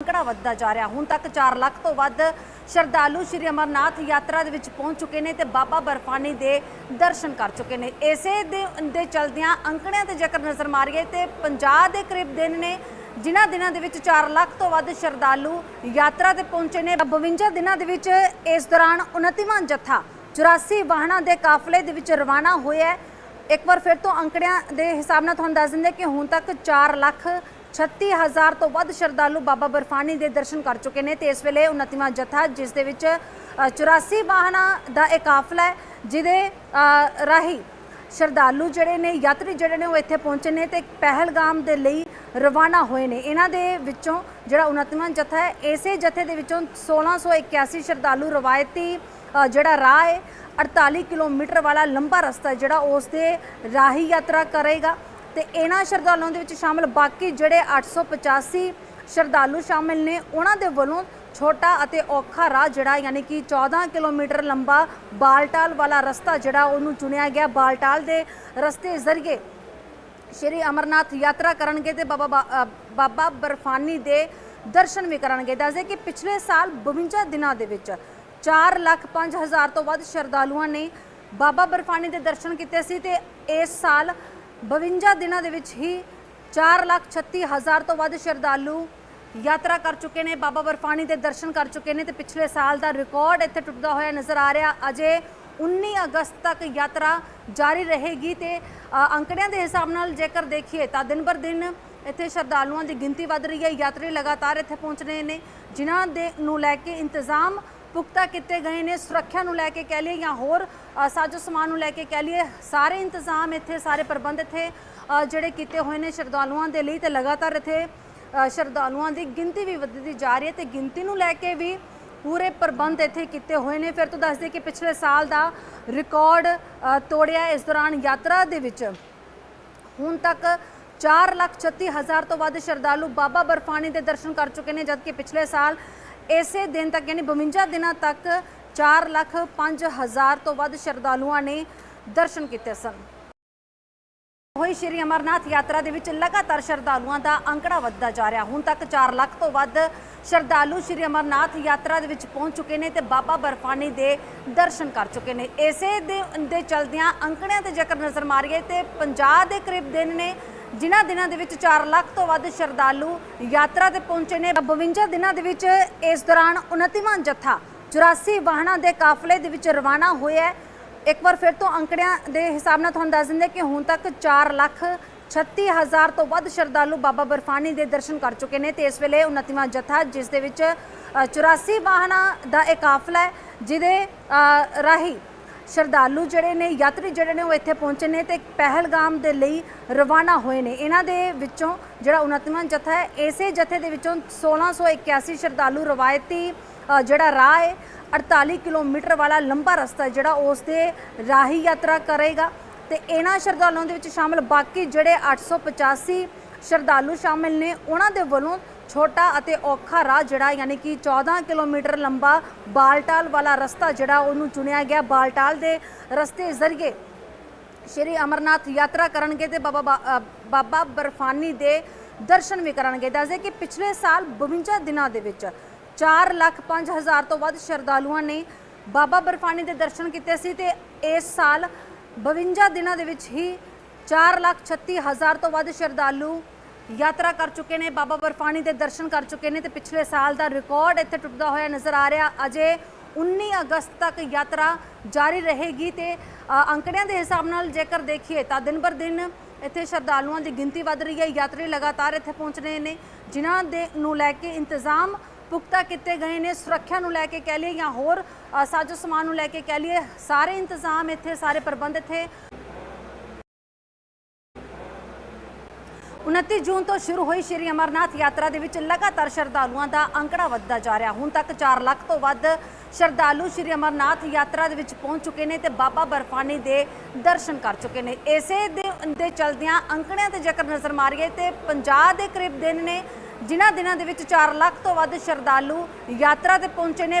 ਅੰਕੜਾ ਵੱਧਦਾ ਜਾ ਰਿਹਾ। ਹੁਣ ਤੱਕ 4 ਲੱਖ ਤੋਂ ਵੱਧ ਸ਼ਰਧਾਲੂ ਸ਼੍ਰੀ ਅਮਰਨਾਥ ਯਾਤਰਾ ਦੇ ਵਿੱਚ ਪਹੁੰਚ ਚੁੱਕੇ ਨੇ ਤੇ ਬਾਬਾ ਬਰਫਾਨੀ ਦੇ ਦਰਸ਼ਨ ਕਰ ਚੁੱਕੇ ਨੇ। ਇਸੇ ਦੇ ਦੇ ਚਲਦਿਆਂ ਅੰਕੜਿਆਂ ਤੇ ਜੇਕਰ ਨਜ਼ਰ ਮਾਰੀਏ ਤੇ 50 ਦੇ ਕਰੀਬ ਦਿਨ ਨੇ, ਜਿਨ੍ਹਾਂ ਦਿਨਾਂ ਦੇ ਵਿੱਚ 4 ਲੱਖ ਤੋਂ ਵੱਧ ਸ਼ਰਧਾਲੂ ਯਾਤਰਾ ਤੇ ਪਹੁੰਚੇ ਨੇ। 52 ਦਿਨਾਂ ਦੇ ਵਿੱਚ ਇਸ ਦੌਰਾਨ 29ਵਾਂ ਜੱਥਾ 84 ਵਾਹਨਾਂ ਦੇ ਕਾਫਲੇ ਦੇ ਵਿੱਚ ਰਵਾਨਾ ਹੋਇਆ ਇੱਕ ਵਾਰ ਫਿਰ ਤੋਂ ਅੰਕੜਿਆਂ ਦੇ ਹਿਸਾਬ ਨਾਲ ਤੁਹਾਨੂੰ ਦੱਸ ਦਿੰਦੇ ਕਿ ਹੁਣ ਤੱਕ 4 ਲੱਖ 36000 ਤੋਂ ਵੱਧ ਸ਼ਰਧਾਲੂ ਬਾਬਾ ਬਰਫਾਨੀ ਦੇ ਦਰਸ਼ਨ ਕਰ ਚੁੱਕੇ ਨੇ ਤੇ ਇਸ ਵੇਲੇ 29ਵਾਂ ਜਥਾ ਜਿਸ ਦੇ ਵਿੱਚ ਅ, 84 ਵਾਹਨਾਂ ਦਾ ਇਹ ਕਾਫਲਾ ਹੈ ਜਿਹਦੇ ਰਾਹੀਂ ਸ਼ਰਧਾਲੂ ਜਿਹੜੇ ਨੇ ਯਾਤਰੀ ਜਿਹੜੇ ਨੇ ਉਹ ਇੱਥੇ ਪਹੁੰਚੇ ਨੇ ਤੇ ਪਹਿਲਗਾਮ ਦੇ ਲਈ ਰਵਾਨਾ ਹੋਏ ਨੇ। ਇਹਨਾਂ ਦੇ ਵਿੱਚੋਂ ਜਿਹੜਾ 29ਵਾਂ ਜਥਾ ਹੈ ਇਸੇ ਜਥੇ ਦੇ ਵਿੱਚੋਂ 1681 ਸ਼ਰਧਾਲੂ ਰਵਾਇਤੀ ਜਿਹੜਾ ਰਾਹ ਹੈ 48 ਕਿਲੋਮੀਟਰ ਵਾਲਾ ਲੰਬਾ ਰਸਤਾ ਜਿਹੜਾ ਉਸ ਦੇ ਰਾਹੀ ਯਾਤਰਾ ਕਰੇਗਾ। ਤੇ ਇਹਨਾਂ ਸ਼ਰਧਾਲੂਆਂ ਦੇ ਵਿੱਚ ਸ਼ਾਮਲ ਬਾਕੀ ਜਿਹੜੇ 885 ਸ਼ਰਧਾਲੂ ਸ਼ਾਮਿਲ ਨੇ, ਉਹਨਾਂ ਦੇ ਵੱਲੋਂ ਛੋਟਾ ਅਤੇ ਔਖਾ ਰਾਹ ਜਿਹੜਾ, ਯਾਨੀ ਕਿ 14 ਕਿਲੋਮੀਟਰ ਲੰਬਾ ਬਾਲਟਾਲ ਵਾਲਾ ਰਸਤਾ ਜਿਹੜਾ, ਉਹਨੂੰ ਚੁਣਿਆ ਗਿਆ। ਬਾਲਟਾਲ ਦੇ ਰਸਤੇ ਜ਼ਰੀਏ ਸ਼੍ਰੀ ਅਮਰਨਾਥ ਯਾਤਰਾ ਕਰਨਗੇ ਤੇ ਬਾਬਾ ਬਾ- ਬਾਬਾ ਬਰਫਾਨੀ ਦੇ ਦਰਸ਼ਨ ਵੀ ਕਰਨਗੇ। ਦੱਸਦੇ ਕਿ ਪਿਛਲੇ ਸਾਲ 52 ਦਿਨਾਂ ਦੇ ਵਿੱਚ 4 ਲੱਖ 5 ਹਜ਼ਾਰ ਤੋਂ ਵੱਧ ਸ਼ਰਧਾਲੂਆਂ ਨੇ ਬਾਬਾ ਬਰਫਾਨੀ ਦੇ ਦਰਸ਼ਨ ਕੀਤੇ ਸੀ ਤੇ ਇਸ ਸਾਲ 52 ਦਿਨਾਂ ਦੇ ਵਿੱਚ ਹੀ 4 ਲੱਖ 36 ਹਜ਼ਾਰ ਤੋਂ ਵੱਧ ਸ਼ਰਧਾਲੂ ਯਾਤਰਾ ਕਰ ਚੁੱਕੇ ਨੇ, ਬਾਬਾ ਬਰਫਾਨੀ ਦੇ ਦਰਸ਼ਨ ਕਰ ਚੁੱਕੇ ਨੇ ਤੇ ਪਿਛਲੇ ਸਾਲ ਦਾ ਰਿਕਾਰਡ ਇੱਥੇ ਟੁੱਟਦਾ ਹੋਇਆ ਨਜ਼ਰ ਆ ਰਿਹਾ। ਅਜੇ 19 ਅਗਸਤ ਤੱਕ ਯਾਤਰਾ ਜਾਰੀ ਰਹੇਗੀ ਤੇ ਅੰਕੜਿਆਂ ਦੇ ਹਿਸਾਬ ਨਾਲ ਜੇਕਰ ਦੇਖੀਏ ਤਾਂ ਦਿਨ ਬਰ ਦਿਨ ਇੱਥੇ ਸ਼ਰਧਾਲੂਆਂ ਦੀ ਗਿਣਤੀ ਵੱਧ ਰਹੀ ਹੈ, ਯਾਤਰੀ ਲਗਾਤਾਰ ਇੱਥੇ ਪਹੁੰਚ ਰਹੇ ਨੇ, ਜਿਨ੍ਹਾਂ ਦੇ ਨੂੰ ਲੈ ਕੇ ਇੰਤਜ਼ਾਮ ਪੁਖਤਾ ਕੀਤੇ ਗਏ ਨੇ, ਸੁਰੱਖਿਆ ਨੂੰ ਲੈ ਕੇ ਕਹਿ ਲਈਏ ਜਾਂ ਹੋਰ ਸਾਜ਼ੋ ਸਮਾਨ ਨੂੰ ਲੈ ਕੇ ਕਹਿ ਲਈਏ, ਸਾਰੇ ਇੰਤਜ਼ਾਮ ਇੱਥੇ ਸਾਰੇ ਪ੍ਰਬੰਧ ਇੱਥੇ ਜਿਹੜੇ ਕੀਤੇ ਹੋਏ ਨੇ ਸ਼ਰਧਾਲੂਆਂ ਦੇ ਲਈ ਤੇ ਲਗਾਤਾਰ ਇੱਥੇ ਸ਼ਰਧਾਲੂਆਂ ਦੀ ਗਿਣਤੀ ਵੀ ਵੱਧਦੀ ਜਾ ਰਹੀ ਹੈ ਤੇ ਗਿਣਤੀ ਨੂੰ ਲੈ ਕੇ ਵੀ ਪੂਰੇ ਪ੍ਰਬੰਧ ਇੱਥੇ ਕੀਤੇ ਹੋਏ ਨੇ। ਫਿਰ ਤੋਂ ਦੱਸ ਦਈਏ ਕਿ ਪਿਛਲੇ ਸਾਲ ਦਾ ਰਿਕਾਰਡ ਤੋੜਿਆ ਇਸ ਦੌਰਾਨ ਯਾਤਰਾ ਦੇ ਵਿੱਚ। ਹੁਣ ਤੱਕ 4 ਲੱਖ 36 ਹਜ਼ਾਰ ਤੋਂ ਵੱਧ ਸ਼ਰਧਾਲੂ ਬਾਬਾ ਬਰਫਾਨੀ ਦੇ ਦਰਸ਼ਨ ਕਰ ਚੁੱਕੇ ਨੇ, ਜਦਕਿ ਪਿਛਲੇ ਸਾਲ ਇਸੇ ਦਿਨ ਤੱਕ, ਯਾਨੀ 52 ਦਿਨਾਂ ਤੱਕ 4 ਲੱਖ 5 ਹਜ਼ਾਰ ਤੋਂ ਵੱਧ ਸ਼ਰਧਾਲੂਆਂ ਨੇ ਦਰਸ਼ਨ ਕੀਤੇ ਸਨ। ਹੋਈ ਸ਼੍ਰੀ ਅਮਰਨਾਥ ਯਾਤਰਾ ਦੇ ਵਿੱਚ ਲਗਾਤਾਰ ਸ਼ਰਧਾਲੂਆਂ ਦਾ ਅੰਕੜਾ ਵੱਧਦਾ ਜਾ ਰਿਹਾ। ਹੁਣ ਤੱਕ 4 ਲੱਖ ਤੋਂ ਵੱਧ ਸ਼ਰਧਾਲੂ ਸ਼੍ਰੀ ਅਮਰਨਾਥ ਯਾਤਰਾ ਦੇ ਵਿੱਚ ਪਹੁੰਚ ਚੁੱਕੇ ਨੇ ਤੇ ਬਾਬਾ ਬਰਫਾਨੀ ਦੇ ਦਰਸ਼ਨ ਕਰ ਚੁੱਕੇ ਨੇ। ਇਸੇ ਦੇ ਦੇ ਚਲਦਿਆਂ ਅੰਕੜਿਆਂ ਤੇ ਜੇਕਰ ਨਜ਼ਰ ਮਾਰੀਏ ਤੇ 50 ਦੇ ਕਰੀਬ ਦਿਨ ਨੇ ਜਿਨ੍ਹਾਂ ਦਿਨਾਂ ਦੇ ਵਿੱਚ 4 ਲੱਖ ਤੋਂ ਵੱਧ ਸ਼ਰਧਾਲੂ ਯਾਤਰਾ ਤੇ ਪਹੁੰਚੇ ਨੇ। 52 ਦਿਨਾਂ ਦੇ ਵਿੱਚ ਇਸ ਦੌਰਾਨ 29ਵਾਂ ਜਥਾ 84 ਵਾਹਨਾਂ ਦੇ ਕਾਫਲੇ ਦੇ ਵਿੱਚ ਰਵਾਨਾ ਹੋਇਆ ਹੈ। ਇੱਕ ਵਾਰ ਫਿਰ ਤੋਂ ਅੰਕੜਿਆਂ ਦੇ ਹਿਸਾਬ ਨਾਲ ਤੁਹਾਨੂੰ ਦੱਸ ਦਿੰਦੇ ਕਿ ਹੁਣ ਤੱਕ 4 ਲੱਖ 36 ਹਜ਼ਾਰ ਤੋਂ ਵੱਧ ਸ਼ਰਧਾਲੂ ਬਾਬਾ ਬਰਫਾਨੀ ਦੇ ਦਰਸ਼ਨ ਕਰ ਚੁੱਕੇ ਨੇ ਤੇ ਇਸ ਵੇਲੇ 29ਵਾਂ ਜਥਾ ਜਿਸ ਦੇ ਵਿੱਚ ਅ, 84 ਵਾਹਨਾਂ ਦਾ ਇਹ ਕਾਫਲਾ ਹੈ ਜਿਹਦੇ ਅ, ਰਾਹੀਂ ਸ਼ਰਧਾਲੂ ਜਿਹੜੇ ਨੇ, ਯਾਤਰੀ ਜਿਹੜੇ ਨੇ ਉਹ ਇੱਥੇ ਪਹੁੰਚੇ ਨੇ ਤੇ ਪਹਿਲਗਾਮ ਦੇ ਲਈ ਰਵਾਨਾ ਹੋਏ ਨੇ। ਇਹਨਾਂ ਦੇ ਵਿੱਚੋਂ ਜਿਹੜਾ 29ਵਾਂ ਜਥਾ ਹੈ, ਇਸੇ ਜਥੇ ਦੇ ਵਿੱਚੋਂ 1681 ਸ਼ਰਧਾਲੂ ਰਵਾਇਤੀ ਜਿਹੜਾ ਰਾਹ ਹੈ 48 ਕਿਲੋਮੀਟਰ ਵਾਲਾ ਲੰਬਾ ਰਸਤਾ ਹੈ ਜਿਹੜਾ ਉਸ ਦੇ ਰਾਹੀ ਯਾਤਰਾ ਕਰੇਗਾ। ਤੇ ਇਹਨਾਂ ਸ਼ਰਧਾਲੂਆਂ ਦੇ ਵਿੱਚ ਸ਼ਾਮਲ ਬਾਕੀ ਜਿਹੜੇ 885 ਸ਼ਰਧਾਲੂ ਸ਼ਾਮਿਲ ਨੇ, ਉਹਨਾਂ ਦੇ ਵੱਲੋਂ ਛੋਟਾ ਅਤੇ ਔਖਾ ਰਾਹ ਜਿਹੜਾ, ਯਾਨੀ ਕਿ 14 ਕਿਲੋਮੀਟਰ ਲੰਬਾ ਬਾਲਟਾਲ ਵਾਲਾ ਰਸਤਾ ਜਿਹੜਾ ਉਹਨੂੰ ਚੁਣਿਆ ਗਿਆ। ਬਾਲਟਾਲ ਦੇ ਰਸਤੇ ਜ਼ਰੀਏ ਸ਼੍ਰੀ ਅਮਰਨਾਥ ਯਾਤਰਾ ਕਰਨਗੇ ਤੇ ਬਾਬਾ ਬਾ- ਬਾਬਾ ਬਰਫਾਨੀ ਦੇ ਦਰਸ਼ਨ ਵੀ ਕਰਨਗੇ। ਦੱਸਦੇ ਕਿ ਪਿਛਲੇ ਸਾਲ 52 ਦਿਨਾਂ ਦੇ ਵਿੱਚ 4 ਲੱਖ 5 ਹਜ਼ਾਰ ਤੋਂ ਵੱਧ ਸ਼ਰਧਾਲੂਆਂ ਨੇ ਬਾਬਾ ਬਰਫਾਨੀ ਦੇ ਦਰਸ਼ਨ ਕੀਤੇ ਸੀ ਤੇ ਇਸ ਸਾਲ 52 ਦਿਨਾਂ ਦੇ ਵਿੱਚ ਹੀ 4 ਲੱਖ 36 ਹਜ਼ਾਰ ਤੋਂ ਵੱਧ ਸ਼ਰਧਾਲੂ ਯਾਤਰਾ ਕਰ ਚੁੱਕੇ ਨੇ, ਬਾਬਾ ਬਰਫਾਨੀ ਦੇ ਦਰਸ਼ਨ ਕਰ ਚੁੱਕੇ ਨੇ ਤੇ ਪਿਛਲੇ ਸਾਲ ਦਾ ਰਿਕਾਰਡ ਇੱਥੇ ਟੁੱਟਦਾ ਹੋਇਆ ਨਜ਼ਰ ਆ ਰਿਹਾ। ਅਜੇ 19 ਅਗਸਤ ਤੱਕ ਯਾਤਰਾ ਜਾਰੀ ਰਹੇਗੀ ਤੇ ਅੰਕੜਿਆਂ ਦੇ ਹਿਸਾਬ ਨਾਲ ਜੇਕਰ ਦੇਖੀਏ ਤਾਂ ਦਿਨ ਬਰ ਦਿਨ ਇੱਥੇ ਸ਼ਰਧਾਲੂਆਂ ਦੀ ਗਿਣਤੀ ਵੱਧ ਰਹੀ ਹੈ, ਯਾਤਰੀ ਲਗਾਤਾਰ ਇੱਥੇ ਪਹੁੰਚ ਰਹੇ ਨੇ, ਜਿਨ੍ਹਾਂ ਦੇ ਨੂੰ ਲੈ ਕੇ ਇੰਤਜ਼ਾਮ ਪੁਖਤਾ ਕੀਤੇ ਗਏ ਨੇ, ਸੁਰੱਖਿਆ ਨੂੰ ਲੈ ਕੇ ਕਹਿ ਲਈਏ ਜਾਂ ਹੋਰ ਸਾਜ਼ੋ ਸਮਾਨ ਨੂੰ ਲੈ ਕੇ ਕਹਿ ਲਈਏ, ਸਾਰੇ ਇੰਤਜ਼ਾਮ ਇੱਥੇ, ਸਾਰੇ ਪ੍ਰਬੰਧ ਇੱਥੇ 29 ਜੂਨ ਤੋਂ ਸ਼ੁਰੂ ਹੋਈ ਸ਼੍ਰੀ ਅਮਰਨਾਥ ਯਾਤਰਾ ਦੇ ਵਿੱਚ ਲਗਾਤਾਰ ਸ਼ਰਧਾਲੂਆਂ ਦਾ ਅੰਕੜਾ ਵੱਧਦਾ ਜਾ ਰਿਹਾ। ਹੁਣ ਤੱਕ 4 ਲੱਖ ਤੋਂ ਵੱਧ ਸ਼ਰਧਾਲੂ ਸ਼੍ਰੀ ਅਮਰਨਾਥ ਯਾਤਰਾ ਦੇ ਵਿੱਚ ਪਹੁੰਚ ਚੁੱਕੇ ਨੇ ਤੇ ਬਾਬਾ ਬਰਫਾਨੀ ਦੇ ਦਰਸ਼ਨ ਕਰ ਚੁੱਕੇ ਨੇ। ਇਸੇ ਦੇ ਦੇ ਚਲਦਿਆਂ ਅੰਕੜਿਆਂ ਤੇ ਜੇਕਰ ਨਜ਼ਰ ਮਾਰੀਏ ਤੇ 50 ਦੇ ਕਰੀਬ ਦਿਨ ਨੇ, ਜਿਨ੍ਹਾਂ ਦਿਨਾਂ ਦੇ ਵਿੱਚ 4 ਲੱਖ ਤੋਂ ਵੱਧ ਸ਼ਰਧਾਲੂ ਯਾਤਰਾ ਤੇ ਪਹੁੰਚੇ ਨੇ।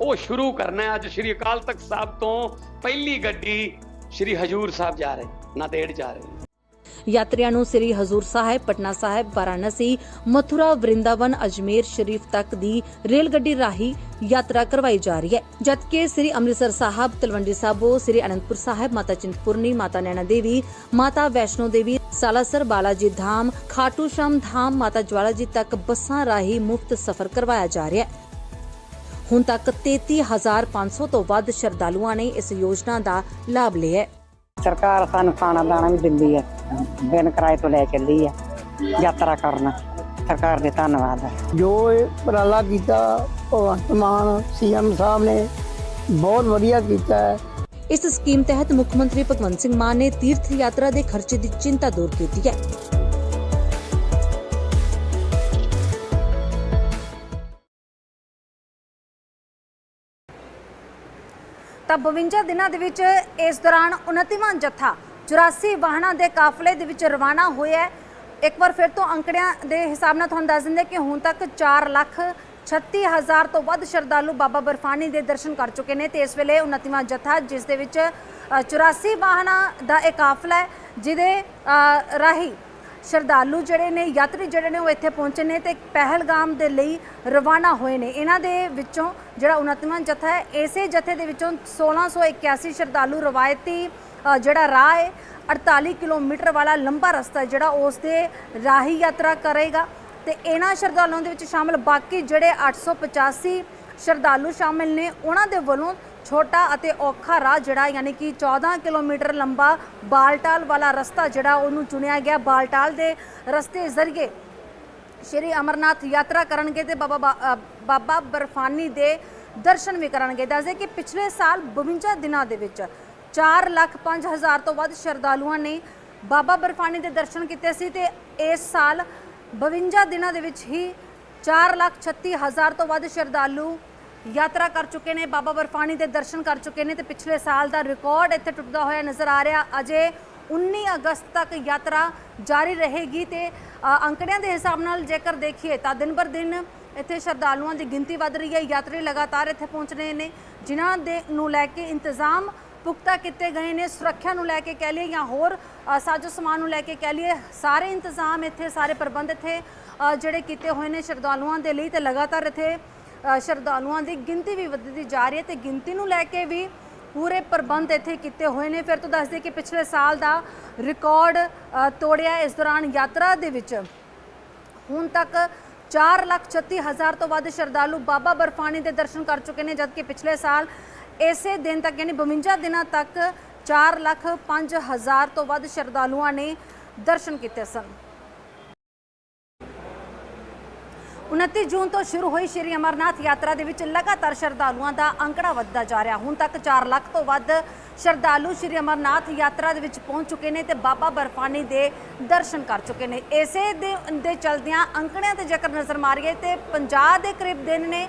ਉਹ ਸ਼ੁਰੂ ਕਰਨਾ ਹੈ ਅੱਜ ਸ਼੍ਰੀ ਅਕਾਲ ਤਖਤ ਸਾਹਿਬ ਤੋਂ ਪਹਿਲੀ ਗੱਡੀ ਸ਼੍ਰੀ ਹਜੂਰ ਸਾਹਿਬ ਜਾ ਰਹੀ, ਨਾਂਦੇੜ ਜਾ ਰਹੀ ਯਾਤਰੀਆਂ ਨੂੰ ਸ੍ਰੀ ਹਜ਼ੂਰ ਸਾਹਿਬ, ਪਟਨਾ ਸਾਹਿਬ, ਵਾਰਾਣਸੀ, ਮਥੁਰਾ, ਵਰਿੰਦਾਵਨ, ਅਜਮੇਰ ਸ਼ਰੀਫ ਤੱਕ ਦੀ ਰੇਲ ਗੱਡੀ ਰਾਹੀਂ ਯਾਤਰਾ ਕਰਵਾਈ ਜਾ ਰਹੀ ਹੈ। ਜਦਕਿ ਸ੍ਰੀ ਅੰਮ੍ਰਿਤਸਰ ਸਾਹਿਬ, ਤਲਵੰਡੀ ਸਾਬੋ, ਸ੍ਰੀ ਅਨੰਦਪੁਰ ਸਾਹਿਬ, ਮਾਤਾ ਚਿੰਤਪੁਰਨੀ, ਮਾਤਾ ਨੈਣਾ ਦੇਵੀ ਮਾਤਾ ਵੈਸ਼ਨੋ ਦੇਵੀ, ਸਾਲਾਸਰ ਬਾਲਾਜੀ ਧਾਮ, ਖਾਟੂ ਸ਼ਾਮ ਧਾਮ, ਮਾਤਾ ਜਵਾਲਾ ਜੀ ਤੱਕ ਬੱਸਾਂ ਰਾਹੀਂ ਮੁਫਤ ਸਫ਼ਰ ਕਰਵਾਇਆ ਜਾ ਰਿਹਾ ਹੈ। ਹੁਣ ਤੱਕ 33500 ਤੋਂ ਵੱਧ ਸ਼ਰਧਾਲੂਆਂ ਨੇ ਇਸ ਯੋਜਨਾ ਦਾ ਲਾਭ ਲਿਆ ਹੈ। ਸਰਕਾਰ ਸਾਨੂੰ ਖਾਣਾ ਦਾਣਾ ਵੀ ਦਿੰਦੀ ਹੈ। ਬਿਨ ਕਿਰਾਏ ਤੋਂ ਲੈ ਚੱਲੀ ਹੈ ਯਾਤਰਾ ਕਰਨ। ਸਰਕਾਰ ਦੇ ਧੰਨਵਾਦ ਹੈ। ਜੋ ਇਹ ਉਪਰਾਲਾ ਕੀਤਾ ਭਗਵੰਤ ਮਾਨ ਸੀਐਮ ਸਾਹਿਬ ਨੇ ਬਹੁਤ ਵਧੀਆ ਕੀਤਾ ਹੈ। ਇਸ ਸਕੀਮ ਤਹਿਤ ਮੁੱਖ ਮੰਤਰੀ ਭਗਵੰਤ ਸਿੰਘ ਮਾਨ ਨੇ ਤੀਰਥ ਯਾਤਰਾ ਦੇ ਖਰਚੇ ਦੀ ਚਿੰਤਾ ਦੂਰ ਕੀਤੀ ਹੈ। ਤਾਂ 52 ਦਿਨਾਂ ਦੇ ਵਿੱਚ ਇਸ ਦੌਰਾਨ 29ਵਾਂ ਜੱਥਾ 84 ਵਾਹਨਾਂ ਦੇ ਕਾਫਲੇ ਦੇ ਵਿੱਚ ਰਵਾਨਾ ਹੋਇਆ ਇੱਕ ਵਾਰ ਫਿਰ ਤੋਂ ਅੰਕੜਿਆਂ ਦੇ ਹਿਸਾਬ ਨਾਲ ਤੁਹਾਨੂੰ ਦੱਸ ਦਿੰਦੇ ਕਿ ਹੁਣ ਤੱਕ 4 ਲੱਖ 36 ਹਜ਼ਾਰ ਤੋਂ ਵੱਧ ਸ਼ਰਧਾਲੂ ਬਾਬਾ ਬਰਫਾਨੀ ਦੇ ਦਰਸ਼ਨ ਕਰ ਚੁੱਕੇ ਨੇ ਤੇ ਇਸ ਵੇਲੇ 29ਵਾਂ ਜੱਥਾ ਜਿਸ ਦੇ ਵਿੱਚ ਅ, 84 ਵਾਹਨਾਂ ਦਾ ਇਹ ਕਾਫਲਾ ਹੈ ਜਿਹਦੇ ਰਾਹੀਂ ਸ਼ਰਧਾਲੂ ਜਿਹੜੇ ਨੇ, ਯਾਤਰੀ ਜਿਹੜੇ ਨੇ ਉਹ ਇੱਥੇ ਪਹੁੰਚੇ ਨੇ ਤੇ ਪਹਿਲਗਾਮ ਦੇ ਲਈ ਰਵਾਨਾ ਹੋਏ ਨੇ। ਇਹਨਾਂ ਦੇ ਵਿੱਚੋਂ ਜਿਹੜਾ 29ਵਾਂ ਜਥਾ ਹੈ, ਇਸੇ ਜਥੇ ਦੇ ਵਿੱਚੋਂ 1681 ਸ਼ਰਧਾਲੂ ਰਵਾਇਤੀ ਜਿਹੜਾ ਰਾਹ ਹੈ 48 ਕਿਲੋਮੀਟਰ ਵਾਲਾ ਲੰਬਾ ਰਸਤਾ ਹੈ ਜਿਹੜਾ ਉਸ ਦੇ ਰਾਹੀ ਯਾਤਰਾ ਕਰੇਗਾ। ਤੇ ਇਹਨਾਂ ਸ਼ਰਧਾਲੂਆਂ ਦੇ ਵਿੱਚ ਸ਼ਾਮਲ ਬਾਕੀ ਜਿਹੜੇ 885 ਸ਼ਰਧਾਲੂ ਸ਼ਾਮਿਲ ਨੇ, ਉਹਨਾਂ ਦੇ ਵੱਲੋਂ ਛੋਟਾ ਅਤੇ ਔਖਾ ਰਾਹ ਜਿਹੜਾ, ਯਾਨੀ ਕਿ 14 ਕਿਲੋਮੀਟਰ ਲੰਬਾ ਬਾਲਟਾਲ ਵਾਲਾ ਰਸਤਾ ਜਿਹੜਾ ਉਹਨੂੰ ਚੁਣਿਆ ਗਿਆ। ਬਾਲਟਾਲ ਦੇ ਰਸਤੇ ਜ਼ਰੀਏ ਸ਼੍ਰੀ ਅਮਰਨਾਥ ਯਾਤਰਾ ਕਰਨਗੇ ਤੇ ਬਾਬਾ ਬਾ- ਬਾਬਾ ਬਰਫਾਨੀ ਦੇ ਦਰਸ਼ਨ ਵੀ ਕਰਨਗੇ। ਦੱਸਦੇ ਕਿ ਪਿਛਲੇ ਸਾਲ 52 ਦਿਨਾਂ ਦੇ ਵਿੱਚ 4 ਲੱਖ 5 ਹਜ਼ਾਰ ਤੋਂ ਵੱਧ ਸ਼ਰਧਾਲੂਆਂ ਨੇ ਬਾਬਾ ਬਰਫਾਨੀ ਦੇ ਦਰਸ਼ਨ ਕੀਤੇ ਸੀ ਤੇ ਇਸ ਸਾਲ 52 ਦਿਨਾਂ ਦੇ ਵਿੱਚ ਹੀ 4 ਲੱਖ 36 ਹਜ਼ਾਰ ਤੋਂ ਵੱਧ ਸ਼ਰਧਾਲੂ ਯਾਤਰਾ ਕਰ ਚੁੱਕੇ ਨੇ, ਬਾਬਾ ਬਰਫਾਨੀ ਦੇ ਦਰਸ਼ਨ ਕਰ ਚੁੱਕੇ ਨੇ ਤੇ ਪਿਛਲੇ ਸਾਲ ਦਾ ਰਿਕਾਰਡ ਇੱਥੇ ਟੁੱਟਦਾ ਹੋਇਆ ਨਜ਼ਰ ਆ ਰਿਹਾ। ਅਜੇ 19 ਅਗਸਤ ਤੱਕ ਯਾਤਰਾ ਜਾਰੀ ਰਹੇਗੀ ਤੇ ਅੰਕੜਿਆਂ ਦੇ ਹਿਸਾਬ ਨਾਲ ਜੇਕਰ ਦੇਖੀਏ ਤਾਂ ਦਿਨ ਬਰ ਦਿਨ ਇੱਥੇ ਸ਼ਰਧਾਲੂਆਂ ਦੀ ਗਿਣਤੀ ਵੱਧ ਰਹੀ ਹੈ, ਯਾਤਰੀ ਲਗਾਤਾਰ ਇੱਥੇ ਪਹੁੰਚ ਰਹੇ ਨੇ, ਜਿਨ੍ਹਾਂ ਦੇ ਨੂੰ ਲੈ ਕੇ ਇੰਤਜ਼ਾਮ ਪੁਖਤਾ ਕੀਤੇ ਗਏ ਨੇ, ਸੁਰੱਖਿਆ ਨੂੰ ਲੈ ਕੇ ਕਹਿ ਲਈਏ ਜਾਂ ਹੋਰ ਸਾਜੋ ਸਮਾਨ ਨੂੰ ਲੈ ਕੇ ਕਹਿ ਲਈਏ, ਸਾਰੇ ਇੰਤਜ਼ਾਮ ਇੱਥੇ, ਸਾਰੇ ਪ੍ਰਬੰਧ ਇੱਥੇ ਜਿਹੜੇ ਕੀਤੇ ਹੋਏ ਨੇ ਸ਼ਰਧਾਲੂਆਂ ਦੇ ਲਈ ਤੇ ਲਗਾਤਾਰ ਇੱਥੇ ਸ਼ਰਧਾਲੂਆਂ ਦੀ ਗਿਣਤੀ ਵੀ ਵੱਧਦੀ ਜਾ ਰਹੀ ਹੈ ਤੇ ਗਿਣਤੀ ਨੂੰ ਲੈ ਕੇ ਵੀ ਪੂਰੇ ਪ੍ਰਬੰਧ ਇੱਥੇ ਕੀਤੇ ਹੋਏ ਨੇ। ਫਿਰ ਤੋਂ ਦੱਸ ਦਈਏ ਕਿ ਪਿਛਲੇ ਸਾਲ ਦਾ ਰਿਕਾਰਡ ਤੋੜਿਆ ਇਸ ਦੌਰਾਨ ਯਾਤਰਾ ਦੇ ਵਿੱਚ। ਹੁਣ ਤੱਕ 4 ਲੱਖ 36 ਹਜ਼ਾਰ ਤੋਂ ਵੱਧ ਸ਼ਰਧਾਲੂ ਬਾਬਾ ਬਰਫਾਨੀ ਦੇ ਦਰਸ਼ਨ ਕਰ ਚੁੱਕੇ ਨੇ, ਜਦਕਿ ਪਿਛਲੇ ਸਾਲ ਇਸੇ ਦਿਨ ਤੱਕ ਯਾਨੀ 52 ਦਿਨਾਂ ਤੱਕ 4 ਲੱਖ 5 ਹਜ਼ਾਰ ਤੋਂ ਵੱਧ ਸ਼ਰਧਾਲੂਆਂ ਨੇ ਦਰਸ਼ਨ ਕੀਤੇ ਸਨ। 29 ਜੂਨ ਤੋਂ ਸ਼ੁਰੂ ਹੋਈ ਸ਼੍ਰੀ ਅਮਰਨਾਥ ਯਾਤਰਾ ਦੇ ਵਿੱਚ ਲਗਾਤਾਰ ਸ਼ਰਧਾਲੂਆਂ ਦਾ ਅੰਕੜਾ ਵੱਧਦਾ ਜਾ ਰਿਹਾ। ਹੁਣ ਤੱਕ 4 ਲੱਖ ਤੋਂ ਵੱਧ ਸ਼ਰਧਾਲੂ ਸ਼੍ਰੀ ਅਮਰਨਾਥ ਯਾਤਰਾ ਦੇ ਵਿੱਚ ਪਹੁੰਚ ਚੁੱਕੇ ਨੇ ਤੇ ਬਾਬਾ ਬਰਫਾਨੀ ਦੇ ਦਰਸ਼ਨ ਕਰ ਚੁੱਕੇ ਨੇ। ਇਸੇ ਦੇ ਦੇ ਚਲਦਿਆਂ ਅੰਕੜਿਆਂ ਤੇ ਜੇਕਰ ਨਜ਼ਰ ਮਾਰੀਏ ਤੇ 50 ਦੇ ਕਰੀਬ ਦਿਨ ਨੇ